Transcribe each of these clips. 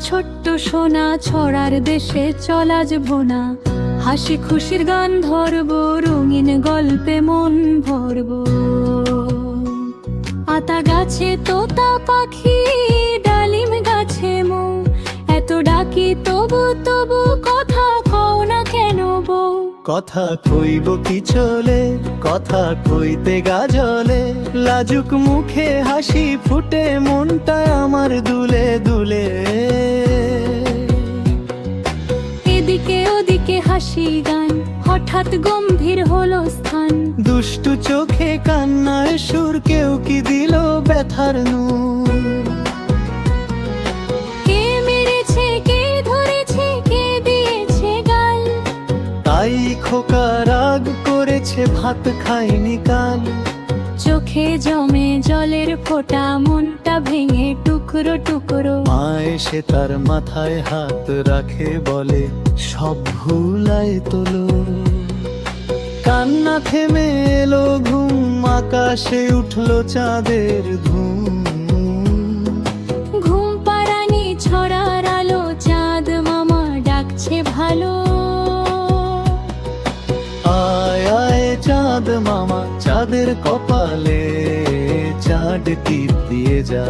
ছোট্ট সোনা, ছড়ার দেশে চলাজ ভোনা। হাসি খুশির গান ধরব, রঙিন গল্পে মন ভরব। আতা গাছে, তোতা পাখি, ডালিম গাছে মো। এত ডাকি তবু তবু কথা কও না কেন বউ কথা কইব কি চলে, কথা কইতে গাজলে লাজুক মুখে হাসি ফুটে, মনটা আমার দুলে দুলে। হঠাৎ গম্ভীর হলো স্থান। দুষ্টু চোখে কান্নায় সুর কেউ কি দিল ব্যথার নূর? কে মেরেছে কে ধরেছে কে দিয়েছে গাল? তাই খোকা রাগ করেছে ভাত খাইনি কাল। চোখে জমে জলের ফোঁটা মনটা ভেঙে টুকরো টুকরো। মা এসে তার মাথায় হাত রাখে বলে সব ভুলায় তোলো। থেমে এলো ঘুম আকাশে উঠল চাঁদের ধুম ঘুম পাড়ানি ছড়ার আলো চাঁদ মামা ডাকছে ভালো। আয় আয় চাঁদ মামা চাঁদের কপালে চাঁদ টিপ দিয়ে যা।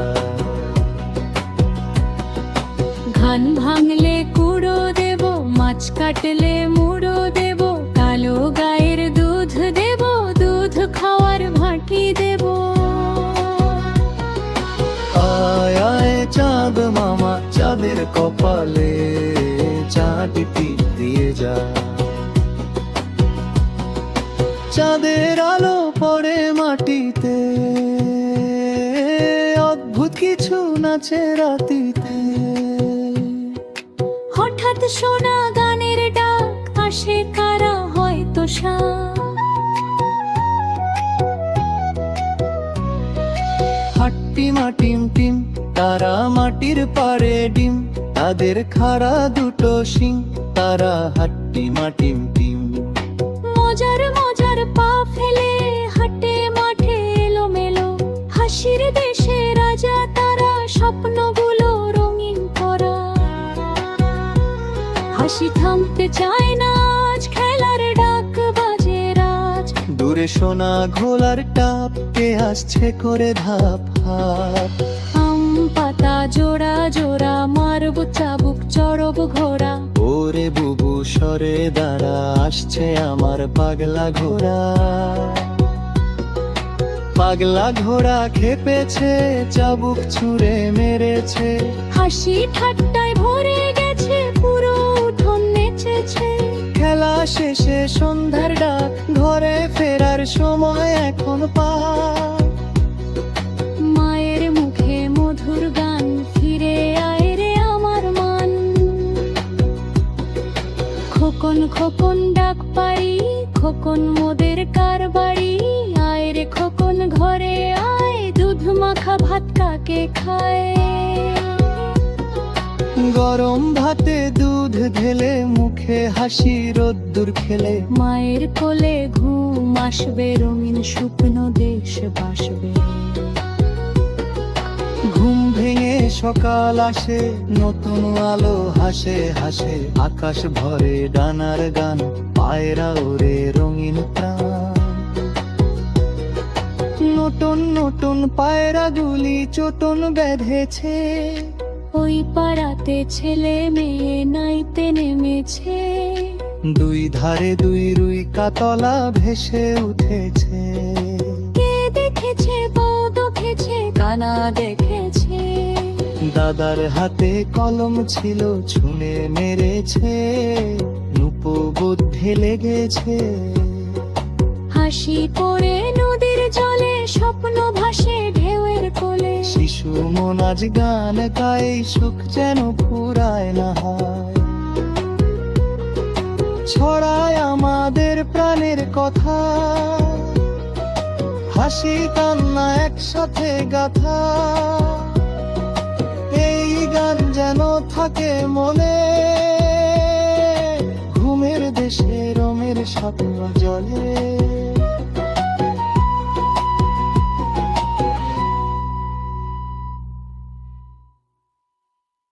ধান ভাঙলে কুড়ো দেব মাছ কাটলে মুড়ো কপালে চাঁদ টিপ দিয়ে যা। চাঁদের আলো পড়ে মাটিতে অদ্ভুত কিছু নাচে রাতিতে। হঠাৎ শোনা গানের ডাক আসে কারা হয়তো সা হাট্টি মাটিম টিম তারা মাটির পারে ডিম। তাদের খাড়া দুটো শিং তারা হাট্টি মাটিম টিম। মজার মজার পা ফেলে হাটে মাঠে এলো মেলো হাসির দেশে রাজা তারা স্বপ্নগুলো রঙিন করা। হাসি থামতে চায় না আজ খেলার ডাক বাজে রাজ দূরে সোনা ঘোলার টাপ কে আসছে করে ধাপ হাপ জোড়া জোড়া মারব চাবুক চড়ব ঘোড়া। ওরে বুবু সরে দাঁড়া আসছে আমার পাগলা ঘোড়া। পাগলা ঘোড়া খেপেছে চাবুক ছুঁড়ে মেরেছে। হাসি ঠাট্টায় ভরে গেছে পুরো উঠোন নেচেছে। খেলা শেষে সন্ধ্যার ডাক ঘরে ফেরার সময় এখন পা খোকন মোদের কারবাড়ি আয় রে খোকন ঘরে আয় দুধ মাখা ভাত কাকে খায়? গরম ভাতে দুধ ঢেলে মুখে হাসি রোদ্দুর খেলে। মায়ের কোলে ঘুম আসবে রঙিন শুকনো দেশ বাসবে। ঘুম ভেঙে সকাল আসে নতুন আলো হাসে হাসে। আকাশ ভরে ডানার গান পায়রা ওরে প্রাণ। নতুন নতুন পায়রা গুলি চোটন বেঁধেছে। ওই পাড়াতে ছেলে মেয়ে নাইতে নেমেছে। দুই ধারে দুই রুই কাতলা ভেসে উঠেছে। কে দেখেছে বউ দেখেছে কানা দেখেছে। দাদার হাতে কলম ছিল ছুঁড়ে মেরেছে। নুপো বুদ্ধি লেগেছে। হাসি পড়ে, নদীর জলে স্বপ্ন ভাসে ঢেউয়ের কোলে। শিশু মন আজ গান গাই সুখ যেন ফুরায় না হয়। ছড়ায় আমাদের প্রাণের কথা। হাসি কান্না একসাথে গাথা। এই গান যেন থাকে মনে। ঘুমের দেশে রমের স্বপ্ন জলে।